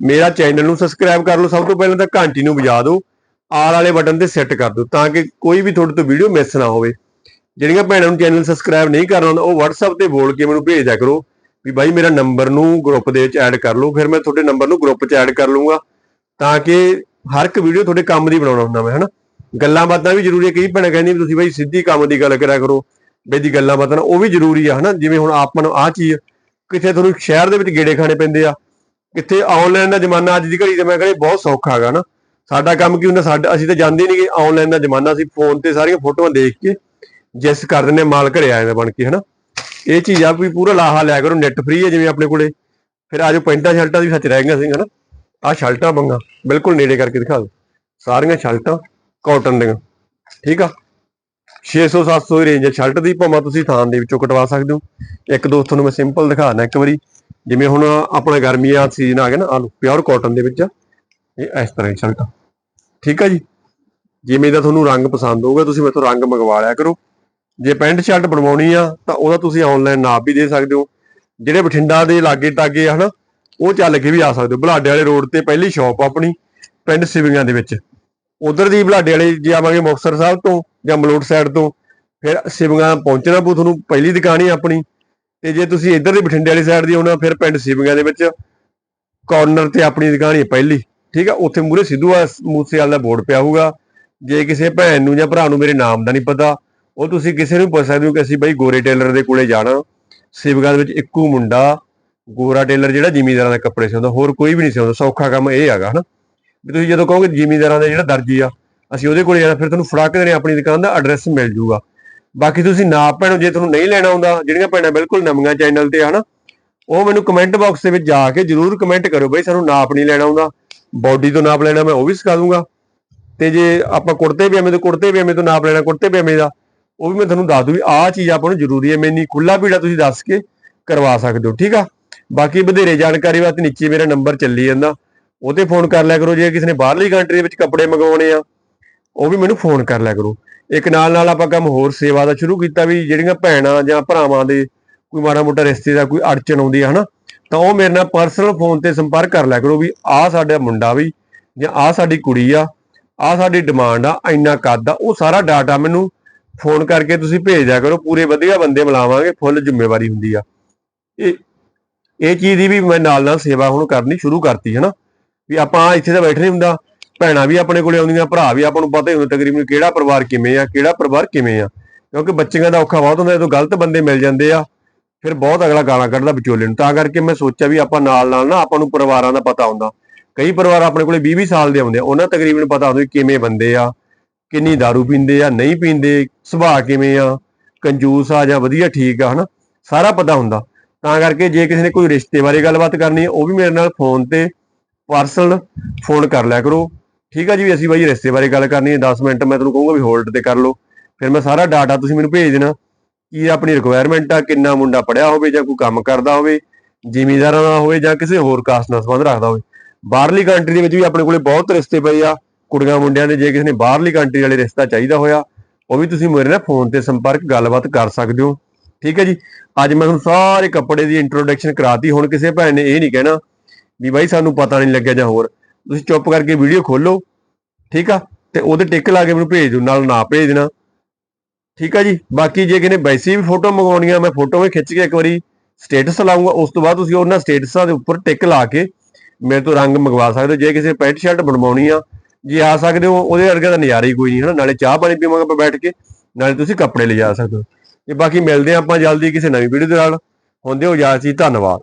ਮੇਰਾ ਚੈਨਲ ਨੂੰ ਸਬਸਕ੍ਰਾਈਬ ਕਰ ਲਓ। ਸਭ ਤੋਂ ਪਹਿਲਾਂ ਤਾਂ ਘੰਟੀ ਨੂੰ ਵਜਾ ਦਿਓ। ਆਲ ਵਾਲੇ ਬਟਨ ਤੇ ਸੈੱਟ ਕਰ ਦਿਓ ਤਾਂ ਕਿ ਕੋਈ ਵੀ ਤੁਹਾਡੇ ਤੋਂ ਵੀਡੀਓ ਮਿਸ ਨਾ ਹੋਵੇ। ਜਿਹੜੀਆਂ ਭੈਣਾਂ ਨੂੰ ਚੈਨਲ ਸਬਸਕ੍ਰਾਈਬ ਨਹੀਂ ਕਰਨਾ ਹੁੰਦਾ, ਉਹ WhatsApp ਤੇ ਬੋਲ ਕੇ ਮੈਨੂੰ ਭੇਜ ਕਰੋ ਵੀ ਬਾਈ ਮੇਰਾ ਨੰਬਰ ਨੂੰ ਗਰੁੱਪ ਦੇ ਵਿੱਚ ਐਡ ਕਰ ਲਓ। ਫਿਰ ਮੈਂ ਤੁਹਾਡੇ ਨੰਬਰ ਨੂੰ ਗਰੁੱਪ 'ਚ ਐਡ ਕਰ ਲੂੰਗਾ ਤਾਂ ਕਿ ਹਰ ਇੱਕ ਵੀਡੀਓ ਤੁਹਾਡੇ ਕੰਮ ਦੀ ਬਣਾਉਣਾ ਹੁੰਦਾ ਮੈਂ, ਹਨਾ? ਗੱਲਾਂ ਬਾਤਾਂ ਵੀ ਜ਼ਰੂਰੀ ਹੈ। ਕਈ ਭੈਣਾਂ ਕਹਿੰਦੀਆਂ ਵੀ ਤੁਸੀਂ ਬਾਈ ਸਿੱਧੀ ਕੰਮ ਦੀ ਗੱਲ ਕਰਿਆ ਕਰੋ। ਬਈ ਦੀ ਗੱਲਾਂ ਬਾਤਾਂ ਉਹ ਵੀ ਜ਼ਰੂਰੀ ਆ, ਹਨਾ? ਜਿਵੇਂ ਹੁਣ ਆਪਾਂ ਨੂੰ ਆਹ ਚੀਜ਼, ਕਿੱਥੇ ਤੁਹਾਨੂੰ ਸ਼ਹਿਰ ਦੇ ਵਿੱਚ ਗੇੜੇ ਖਾਣੇ ਪੈਂਦੇ ਆ। ਕਿੱਥੇ ਆਨਲਾਈਨ ਦਾ ਜ਼ਮਾਨਾ ਅੱਜ ਦੀ ਘੜੀ ਤੇ ਮੈਂ ਕਹਿੰਦਾ ਬਹੁਤ ਸੌਖਾ ਹੈਗਾ ਨਾ। ਸਾਡਾ ਕੰਮ ਕੀ ਹੁੰਦਾ, ਸਾਡਾ ਅਸੀਂ ਤਾਂ ਜਾਂਦੇ ਨਹੀਂਗੇ ਆਨਲਾਈਨ ਦਾ ਜ਼ਮਾਨਾ, ਅਸੀਂ ਫੋਨ ਤੇ ਸਾਰੀਆਂ ਫੋਟੋਆਂ ਦੇਖ ਕੇ ਜਿਸ ਕਰ ਦਿੰਦੇ ਮਾਲ ਘਰੇ ਆ ਜਾਂਦਾ ਬਣ ਕੇ, ਹਨਾ। ਇਹ ਚੀਜ਼ ਆ ਵੀ ਪੂਰਾ ਲਾਹਾ ਲਿਆ ਕਰੋ ਨੈਟ ਫ੍ਰੀ ਹੈ ਜਿਵੇਂ ਆਪਣੇ ਕੋਲੇ। ਫਿਰ ਆਜੋ ਪੈਂਟਾਂ ਸ਼ਰਟਾਂ ਵੀ ਸੱਚ ਰਹਿ ਗਈਆਂ ਸੀ ਹਨਾ ਆਹ ਸ਼ਰਟਾਂ ਬੰਗਾ ਬਿਲਕੁਲ ਨੇੜੇ ਕਰਕੇ ਦਿਖਾ ਦਿਓ। ਸਾਰੀਆਂ ਸ਼ਰਟਾਂ ਕਾਟਨ ਦੀਆਂ, ਠੀਕ ਆ? 600 700 ਦੀ ਰੇਂਜ ਹੈ। ਸ਼ਰਟ ਦੀ ਭਾਵੇਂ ਤੁਸੀਂ ਥਾਂ ਦੇ ਵਿੱਚੋਂ ਕਟਵਾ ਸਕਦੇ ਹੋ। ਇੱਕ ਦੋ ਤੁਹਾਨੂੰ ਮੈਂ ਸਿੰਪਲ ਦਿਖਾਣਾ ਇੱਕ ਵਾਰੀ। ਜਿਵੇਂ ਹੁਣ ਆਪਣਾ ਗਰਮੀਆਂ ਸੀਜ਼ਨ ਆ ਗਿਆ ਨਾ ਆ ਪਿਓਰ ਕਾਟਨ ਦੇ ਵਿੱਚ ਇਹ ਇਸ ਤਰ੍ਹਾਂ ਦੀ ਸ਼ਰਟ ਠੀਕ ਆ ਜੀ? ਜਿਵੇਂ ਦਾ ਤੁਹਾਨੂੰ ਰੰਗ ਪਸੰਦ ਹੋਊਗਾ, ਤੁਸੀਂ ਮੇਥੋਂ ਰੰਗ ਮੰਗਵਾ ਲਿਆ ਕਰੋ। ਜੇ ਪੈਂਟ ਸ਼ਰਟ ਬਣਵਾਉਣੀ ਆ, ਤਾਂ ਉਹਦਾ ਤੁਸੀਂ ਆਨਲਾਈਨ ਨਾਪ ਵੀ ਦੇ ਸਕਦੇ ਹੋ। ਜਿਹੜੇ ਬਠਿੰਡਾ ਦੇ ਲਾਗੇ ਟਾਗੇ ਆ ਹਨਾ, ਉਹ ਚੱਲ ਕੇ ਵੀ ਆ ਸਕਦੇ ਹੋ। ਬਲਾਡੇ ਵਾਲੇ ਰੋਡ ਤੇ ਪਹਿਲੀ ਸ਼ਾਪ ਆਪਣੀ, ਪਿੰਡ ਸਿਵਿੰਗਾਂ ਦੇ ਵਿੱਚ। ਉਧਰ ਦੀ ਬਲਾਡੇ ਵਾਲੇ ਜੇ ਆਵਾਂਗੇ ਮੁਕਤਸਰ ਸਾਹਿਬ ਤੋਂ ਜਾਂ ਮਲੋਟ ਸਾਈਡ ਤੋਂ, ਫਿਰ ਸਿਵਿੰਗਾਂ ਪਹੁੰਚਣਾ ਪਊ ਤੁਹਾਨੂੰ, ਪਹਿਲੀ ਦੁਕਾਨ ਹੀ ਆਪਣੀ। ਤੇ ਜੇ ਤੁਸੀਂ ਇੱਧਰ ਦੀ ਬਠਿੰਡੇ ਵਾਲੀ ਸਾਈਡ ਦੀ ਆਉਣਾ, ਫਿਰ ਪਿੰਡ ਸਿਵਿੰਗਾਂ ਦੇ ਵਿੱਚ ਕਾਰਨਰ ਤੇ ਆਪਣੀ ਦੁਕਾਨ ਹੀ ਪਹਿਲੀ। ਠੀਕ ਆ, ਉੱਥੇ ਮੂਰੇ ਸਿੱਧੂ ਆ, ਮੂਸੇਵਾਲ ਦਾ ਬੋਰਡ ਪਿਆ ਹੋਊਗਾ। ਜੇ ਕਿਸੇ ਭੈਣ ਨੂੰ ਜਾਂ ਭਰਾ ਨੂੰ ਮੇਰੇ ਨਾਮ ਦਾ ਨਹੀਂ ਪਤਾ, ਉਹ ਤੁਸੀਂ ਕਿਸੇ ਨੂੰ ਪੁੱਛ ਸਕਦੇ ਹੋ ਕਿ ਅਸੀਂ ਬਾਈ ਗੋਰੇ ਟੇਲਰ ਦੇ ਕੋਲੇ ਜਾਣਾ। ਸਿਵਿੰਗਾਂ ਦੇ ਵਿੱਚ ਇੱਕੋ ਮੁੰਡਾ, ਗੋਰਾ ਟੇਲਰ ਜਿਹੜਾ ਜ਼ਿਮੀਂਦਾਰਾਂ ਦੇ ਕੱਪੜੇ ਸਿਉਂਦਾ, ਹੋਰ ਕੋਈ ਵੀ ਨਹੀਂ ਸਿਉਂਦਾ, ਸੌਖਾ ਕੰਮ ਇਹ ਹੈਗਾ, ਹਨਾ? ਵੀ ਤੁਸੀਂ ਜਦੋਂ ਕਹੋਗੇ ਜ਼ਿਮੀਂਦਾਰਾਂ ਦਾ ਜਿਹੜਾ ਦਰਜੀ ਆ, ਅਸੀਂ ਉਹਦੇ ਕੋਲੇ ਜਾਣਾ, ਫਿਰ ਤੁਹਾਨੂੰ ਫੜਾ ਕੇ ਦੇਣੇ, ਆਪਣੀ ਦੁਕਾਨ ਦਾ ਐਡਰੈਸ ਮਿਲ ਜੂਗਾ। ਬਾਕੀ ਤੁਸੀਂ ਨਾਪ ਭੈਣੋ, ਜੇ ਤੁਹਾਨੂੰ ਨਹੀਂ ਲੈਣਾ ਆਉਂਦਾ, ਜਿਹੜੀਆਂ ਭੈਣਾਂ ਬਿਲਕੁਲ ਨਵੀਆਂ ਚੈਨਲ ਤੇ ਆ ਹਨਾ ਉਹ ਮੈਨੂੰ ਕਮੈਂਟ ਬਾਕਸ ਦੇ ਵਿੱਚ ਜਾ ਕੇ ਜਰੂਰ ਕਮੈਂਟ ਕਰਿਓ ਬਈ, ਸਾਨੂੰ ਨਾਪ ਨਹੀਂ ਲੈਣਾ ਆਉਂਦਾ ਬਾਡੀ ਤੋਂ ਨਾਪ ਲੈਣਾ, ਮੈਂ ਉਹ ਵੀ ਸਿਖਾ ਦੂੰਗਾ। ਤੇ ਜੇ ਆਪਾਂ ਕੁੜਤੇ ਪਜਾਮੇ ਤੋਂ ਕੁੜਤੇ ਪਜਾਮੇ ਤੋਂ ਨਾਪ ਲੈਣਾ, ਕੁੜਤੇ ਪਜਾਮੇ ਦਾ, ਉਹ ਵੀ ਮੈਂ ਤੁਹਾਨੂੰ ਦੱਸ ਦੂੰ ਵੀ ਆਹ ਚੀਜ਼ ਆਪਾਂ ਨੂੰ ਜ਼ਰੂਰੀ ਹੈ ਮੈਨੀ ਖੁੱਲਾ ਪੀੜਾ ਤੁਸੀਂ ਦੱਸ ਕੇ ਕਰਵਾ ਸਕਦੇ ਹੋ, ਠੀਕ ਆ? ਬਾਕੀ ਵਧੇਰੇ ਜਾਣਕਾਰੀ ਵਾਸਤੇ ਨੀਚੇ ਮੇਰਾ ਨੰਬਰ ਚੱਲੀ ਜਾਂਦਾ ਉਹ ਤੇ ਫੋਨ ਕਰ ਲਿਆ ਕਰੋ, ਜੇ ਕਿਸੇ ਨੇ ਬਾਹਰਲੀ ਕੰਟਰੀ ਦੇ ਵਿੱਚ ਕੱਪੜੇ ਮੰਗਵਾਉਣੇ ਆ ਉਹ ਵੀ ਮੈਨੂੰ ਫੋਨ ਕਰ ਲਿਆ ਕਰੋ। ਇੱਕ ਨਾਲ ਨਾਲ ਆਪਾਂ ਕੰਮ ਹੋਰ ਸੇਵਾ ਦਾ ਸ਼ੁਰੂ ਕੀਤਾ ਵੀ ਜਿਹੜੀਆਂ ਭੈਣਾਂ ਜਾਂ ਭਰਾਵਾਂ ਦੇ ਕੋਈ ਮਾੜਾ ਮੋਟਾ ਰਿਸ਼ਤੇ ਦਾ ਕੋਈ ਅੜਚਨ ਆਉਂਦੀ ਹੈ ਹਨਾ, ਤਾਂ ਉਹ ਮੇਰੇ ਨਾਲ ਪਰਸਨਲ ਫੋਨ ਤੇ ਸੰਪਰਕ ਕਰ ਲਿਆ ਕਰੋ ਵੀ ਆਹ ਸਾਡਾ ਮੁੰਡਾ ਵੀ ਜਾਂ ਆਹ ਸਾਡੀ ਕੁੜੀ ਆ, ਆਹ ਸਾਡੀ ਡਿਮਾਂਡ ਆ, ਇੰਨਾ ਕੱਦ ਆ, ਉਹ ਸਾਰਾ ਡਾਟਾ ਮੈਨੂੰ ਫੋਨ ਕਰਕੇ ਤੁਸੀਂ ਭੇਜ ਦਿਆ ਕਰੋ, ਪੂਰੇ ਵਧੀਆ ਬੰਦੇ ਮਿਲਾਵਾਂਗੇ ਫੁੱਲ ਜ਼ਿੰਮੇਵਾਰੀ ਹੁੰਦੀ ਆ। ਇਹ ਇਹ ਚੀਜ਼ ਦੀ ਵੀ ਮੈਂ ਨਾਲ ਨਾਲ ਸੇਵਾ ਹੁਣ ਕਰਨੀ ਸ਼ੁਰੂ ਕਰਤੀ ਹੈ ਨਾ ਵੀ ਆਪਾਂ ਇੱਥੇ ਤਾਂ ਬੈਠੇ ਨਹੀਂ ਹੁੰਦਾ ਭੈਣਾਂ ਵੀ ਆਪਣੇ ਕੋਲੇ ਆਉਂਦੀਆਂ, ਭਰਾ ਵੀ ਆਪਾਂ ਨੂੰ ਪਤਾ ਹੀ ਹੁੰਦਾ ਤਕਰੀਬਨ ਕਿਹੜਾ ਪਰਿਵਾਰ ਕਿਵੇਂ ਆ, ਕਿਹੜਾ ਪਰਿਵਾਰ ਕਿਵੇਂ ਆ। ਕਿਉਂਕਿ ਬੱਚਿਆਂ ਦਾ ਔਖਾ ਬਹੁਤ ਹੁੰਦਾ, ਜਦੋਂ ਗਲਤ ਬੰਦੇ ਮਿਲ ਜਾਂਦੇ ਆ, ਫਿਰ ਬਹੁਤ ਅਗਲਾ ਗਾਲਾਂ ਕੱਢਦਾ ਵਿਚੋਲੇ ਨੂੰ। ਤਾਂ ਕਰਕੇ ਮੈਂ ਸੋਚਿਆ ਵੀ ਆਪਾਂ ਨਾਲ ਨਾਲ ਨਾ ਆਪਾਂ ਨੂੰ ਪਰਿਵਾਰਾਂ ਦਾ ਪਤਾ ਹੁੰਦਾ। ਕਈ ਪਰਿਵਾਰ ਆਪਣੇ ਕੋਲੇ 20 20 ਸਾਲ ਦੇ ਆਉਂਦੇ ਆ, ਉਹਨਾਂ ਤਕਰੀਬਨ ਪਤਾ ਹੁੰਦਾ ਕਿਵੇਂ ਬੰਦੇ ਆ, ਕਿੰਨੀ दारू ਪੀਂਦੇ ਆ, ਨਹੀਂ ਪੀਂਦੇ, ਸੁਭਾਅ ਕਿਵੇਂ ਆ, ਕੰਜੂਸ ਆ ਜਾਂ ਵਧੀਆ ਠੀਕ ਆ, ਹਨਾ? ਸਾਰਾ ਪਤਾ ਹੁੰਦਾ। ਤਾਂ ਕਰਕੇ ਜੇ ਕਿਸੇ ਨੇ ਕੋਈ ਰਿਸ਼ਤੇ ਬਾਰੇ ਗੱਲਬਾਤ ਕਰਨੀ ਹੈ ਉਹ ਵੀ ਮੇਰੇ ਨਾਲ ਫੋਨ ਤੇ ਪਰਸਨਲ ਫੋਨ ਕਰ ਲਿਆ ਕਰੋ। ਠੀਕ ਆ ਜੀ, ਅਸੀਂ ਬਾਈ ਰਸਤੇ ਬਾਰੇ ਗੱਲ ਕਰਨੀ ਹੈ 10 ਮਿੰਟ ਮੈਂ ਤੁਹਾਨੂੰ ਕਹੂੰਗਾ ਵੀ ਹੋਲਡ ਤੇ ਕਰ ਲਓ। ਫਿਰ ਮੈਂ ਸਾਰਾ ਡਾਟਾ ਤੁਸੀਂ ਮੈਨੂੰ ਭੇਜ ਦੇਣਾ ਕੀ ਆਪਣੀ ਰਿਕੁਆਇਰਮੈਂਟ ਆ, ਕਿੰਨਾ ਮੁੰਡਾ ਪੜਿਆ ਹੋਵੇ ਜਾਂ ਕੋਈ ਕੰਮ ਕਰਦਾ ਹੋਵੇ, ਜ਼ਿਮੀਂਦਾਰਾਂ ਦਾ ਹੋਵੇ ਜਾਂ ਕਿਸੇ ਹੋਰ ਕਾਸਟ ਨਾਲ ਸੰਬੰਧ ਰੱਖਦਾ ਹੋਵੇ। ਬਾਹਰਲੀ ਕੰਟਰੀ ਦੇ ਵਿੱਚ ਵੀ ਆਪਣੇ ਕੋਲੇ ਬਹੁਤ ਰਿਸ਼ਤੇ ਪਏ ਆ। ਕੁੜੀਆਂ ਮੁੰਡਿਆਂ ਦੇ ਜੇ ਕਿਸੇ ਨੇ ਬਾਹਰਲੀ ਕੰਟਰੀ ਵਾਲੇ ਰਿਸ਼ਤਾ ਚਾਹੀਦਾ ਹੋਇਆ, ਉਹ ਵੀ ਤੁਸੀਂ ਮੇਰੇ ਨਾਲ ਫੋਨ ਤੇ ਸੰਪਰਕ ਗੱਲਬਾਤ ਕਰ ਸਕਦੇ ਹੋ। ਠੀਕ ਹੈ ਜੀ, ਅੱਜ ਮੈਂ ਤੁਹਾਨੂੰ ਸਾਰੇ ਕੱਪੜੇ ਦੀ ਇੰਟਰੋਡਕਸ਼ਨ ਕਰਾਤੀ, ਹੁਣ ਕਿਸੇ ਭੈਣ ਨੇ ਇਹ ਨਹੀਂ ਕਹਿਣਾ ਵੀ ਬਾਈ ਸਾਨੂੰ ਪਤਾ ਨਹੀਂ ਲੱਗਿਆ ਜਾਂ ਹੋਰ। ਤੁਸੀਂ ਚੁੱਪ ਕਰਕੇ ਵੀਡੀਓ ਖੋਲੋ, ਠੀਕ ਆ? ਤੇ ਉਹਦੇ ਟਿਕ ਲਾ ਕੇ ਮੈਨੂੰ ਭੇਜ ਦਿਓ, ਨਾਲ ਨਾ ਭੇਜ ਦੇਣਾ। ਠੀਕ ਆ ਜੀ? ਬਾਕੀ ਜੇ ਕਿਸੇ ਨੇ ਵੈਸੀ ਵੀ ਫੋਟੋ ਮੰਗਵਾਉਣੀ ਆ ਮੈਂ ਫੋਟੋ ਵੀ ਖਿੱਚ ਕੇ ਇੱਕ ਵਾਰੀ ਸਟੇਟਸ ਲਾਉਂਗਾ ਉਸ ਤੋਂ ਬਾਅਦ ਤੁਸੀਂ ਉਹਨਾਂ ਸਟੇਟਸਾਂ ਦੇ ਉੱਪਰ ਟਿਕ ਲਾ ਕੇ ਮੇਰੇ ਤੋਂ ਰੰਗ ਮੰਗਵਾ ਸਕਦੇ ਹੋ। ਜੇ ਕਿਸੇ ਪੈਂਟ ਸ਼ਰਟ ਬਣਵਾਉਣੀ ਆ, ਜੇ ਆ ਸਕਦੇ ਹੋ, ਉਹਦੇ ਵਰਗਾ ਤਾਂ ਨਜ਼ਾਰਾ ਹੀ ਕੋਈ ਨਹੀਂ, ਹਨਾ? ਨਾਲੇ ਚਾਹ ਪਾਣੀ ਪੀਵਾਂਗੇ ਆਪਾਂ ਬੈਠ ਕੇ, ਨਾਲੇ ਤੁਸੀਂ ਕੱਪੜੇ ਲਿਜਾ ਸਕਦੇ ਹੋ। ਤੇ ਬਾਕੀ ਮਿਲਦੇ ਹਾਂ ਆਪਾਂ ਜਲਦੀ ਕਿਸੇ ਨਵੀਂ ਵੀਡੀਓ ਦੇ ਨਾਲ। ਹੁੰਦੇ ਹੋ ਯਾਰ ਜੀ, ਧੰਨਵਾਦ।